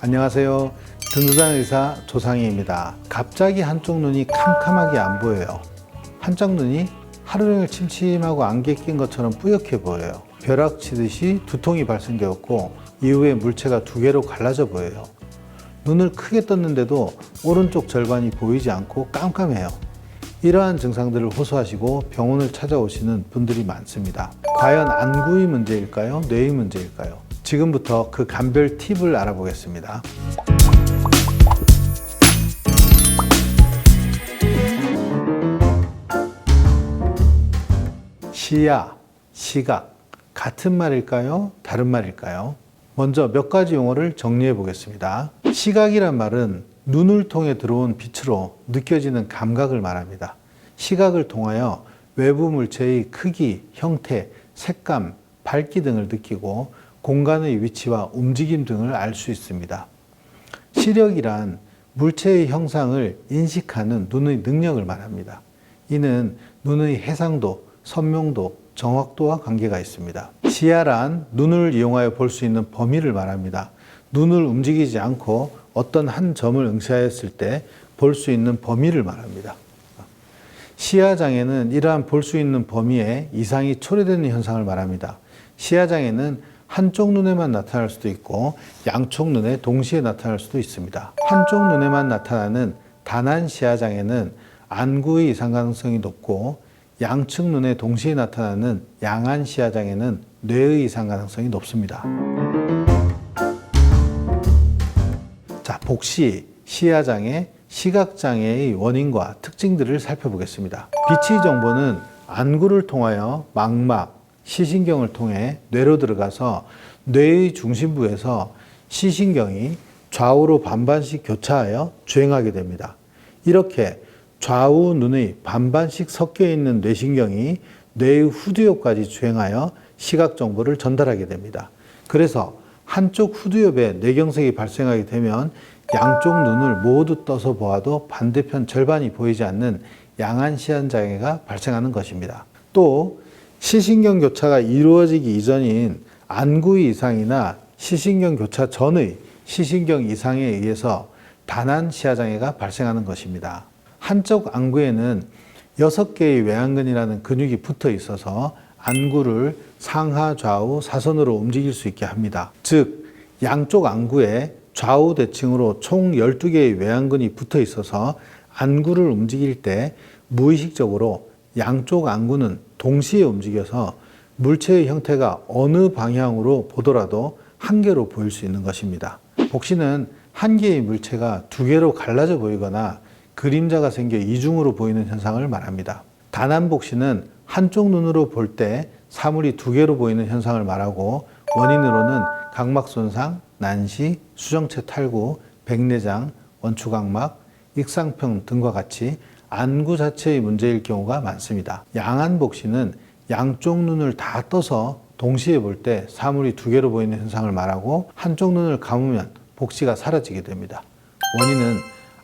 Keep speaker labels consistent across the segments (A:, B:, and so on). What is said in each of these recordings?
A: 안녕하세요. 든든한 의사 조상희입니다. 갑자기 한쪽 눈이 캄캄하게 안 보여요. 한쪽 눈이 하루 종일 침침하고 안개 낀 것처럼 뿌옇게 보여요. 벼락 치듯이 두통이 발생되었고 이후에 물체가 두 개로 갈라져 보여요. 눈을 크게 떴는데도 오른쪽 절반이 보이지 않고 깜깜해요. 이러한 증상들을 호소하시고 병원을 찾아오시는 분들이 많습니다. 과연 안구의 문제일까요? 뇌의 문제일까요? 지금부터 그 감별 팁을 알아보겠습니다. 시야, 시각, 같은 말일까요? 다른 말일까요? 먼저 몇 가지 용어를 정리해 보겠습니다. 시각이란 말은 눈을 통해 들어온 빛으로 느껴지는 감각을 말합니다. 시각을 통하여 외부 물체의 크기, 형태, 색감, 밝기 등을 느끼고 공간의 위치와 움직임 등을 알 수 있습니다. 시력이란 물체의 형상을 인식하는 눈의 능력을 말합니다. 이는 눈의 해상도, 선명도, 정확도와 관계가 있습니다. 시야란 눈을 이용하여 볼 수 있는 범위를 말합니다. 눈을 움직이지 않고 어떤 한 점을 응시하였을 때 볼 수 있는 범위를 말합니다. 시야장애는 이러한 볼 수 있는 범위에 이상이 초래되는 현상을 말합니다. 시야장애는 한쪽 눈에만 나타날 수도 있고 양쪽 눈에 동시에 나타날 수도 있습니다. 한쪽 눈에만 나타나는 단한 시야장애는 안구의 이상 가능성이 높고 양측 눈에 동시에 나타나는 양안 시야장애는 뇌의 이상 가능성이 높습니다. 자, 복시, 시야장애, 시각장애의 원인과 특징들을 살펴보겠습니다. 빛의 정보는 안구를 통하여 망막, 시신경을 통해 뇌로 들어가서 뇌의 중심부에서 시신경이 좌우로 반반씩 교차하여 주행하게 됩니다. 이렇게 좌우 눈의 반반씩 섞여 있는 뇌신경이 뇌의 후두엽까지 주행하여 시각 정보를 전달하게 됩니다. 그래서 한쪽 후두엽에 뇌경색이 발생하게 되면 양쪽 눈을 모두 떠서 보아도 반대편 절반이 보이지 않는 양안 시ያን 장애가 발생하는 것입니다. 또 시신경 교차가 이루어지기 이전인 안구의 이상이나 시신경 교차 전의 시신경 이상에 의해서 단한 시야 장애가 발생하는 것입니다. 한쪽 안구에는 여섯 개의 외안근이라는 근육이 붙어 있어서 안구를 상하 좌우 사선으로 움직일 수 있게 합니다. 즉 양쪽 안구에 좌우 대칭으로 총 12개의 외안근이 붙어 있어서 안구를 움직일 때 무의식적으로 양쪽 안구는 동시에 움직여서 물체의 형태가 어느 방향으로 보더라도 한 개로 보일 수 있는 것입니다. 복시는 한 개의 물체가 두 개로 갈라져 보이거나 그림자가 생겨 이중으로 보이는 현상을 말합니다. 단안복시는 한쪽 눈으로 볼 때 사물이 두 개로 보이는 현상을 말하고 원인으로는 각막 손상, 난시, 수정체 탈구, 백내장, 원추각막, 익상평 등과 같이 안구 자체의 문제일 경우가 많습니다. 양안복 시는 양쪽 눈을 다 떠서 동시에 볼 때 사물이 두 개로 보이는 현상을 말하고 한쪽 눈을 감으면 복시가 사라지게 됩니다. 원인은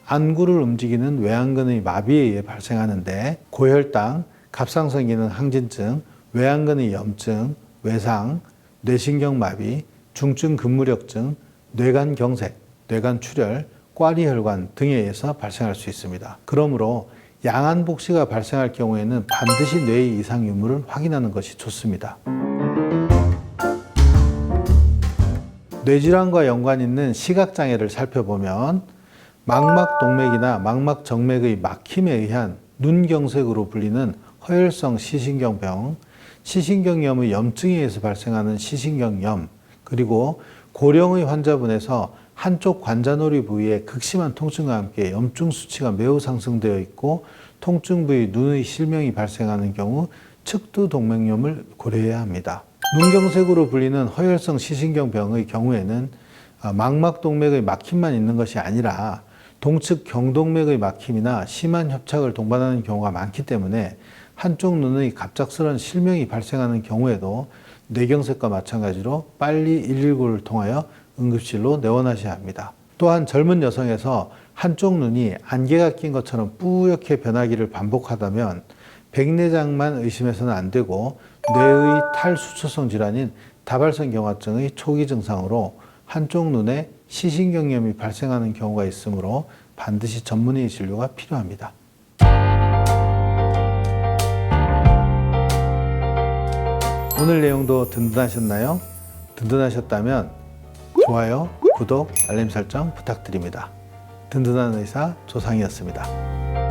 A: 안구를 움직이는 외안근의 마비에 의해 발생하는데 고혈당, 갑상선 기능 항진증, 외안근의 염증, 외상, 뇌신경 마비, 중증 근무력증, 뇌관 경색, 뇌관 출혈, 꽈리혈관 등에 의해서 발생할 수 있습니다. 그러므로 양안 복시가 발생할 경우에는 반드시 뇌의 이상 유무를 확인하는 것이 좋습니다. 뇌질환과 연관 있는 시각 장애를 살펴보면 망막 동맥이나 망막 정맥의 막힘에 의한 눈경색으로 불리는 허혈성 시신경병, 시신경염의 염증에 의해서 발생하는 시신경염, 그리고 고령의 환자분에서 한쪽 관자놀이 부위에 극심한 통증과 함께 염증 수치가 매우 상승되어 있고 통증 부위 눈의 실명이 발생하는 경우 측두 동맥염을 고려해야 합니다. 눈경색으로 불리는 허혈성 시신경병의 경우에는 아, 망막 동맥의 막힘만 있는 것이 아니라 동측 경동맥의 막힘이나 심한 협착을 동반하는 경우가 많기 때문에 한쪽 눈의 갑작스런 실명이 발생하는 경우에도 뇌경색과 마찬가지로 빨리 119를 통하여 응급실로 내원하셔야 합니다. 또한 젊은 여성에서 한쪽 눈이 안개가 낀 것처럼 뿌옇게 변하기를 반복하다면 백내장만 의심해서는 안 되고 뇌의 탈수초성 질환인 다발성 경화증의 초기 증상으로 한쪽 눈에 시신경염이 발생하는 경우가 있으므로 반드시 전문의 진료가 필요합니다. 오늘 내용도 든든하셨나요? 든든하셨다면 좋아요, 구독, 알림 설정 부탁드립니다. 든든한 의사 조상이었습니다.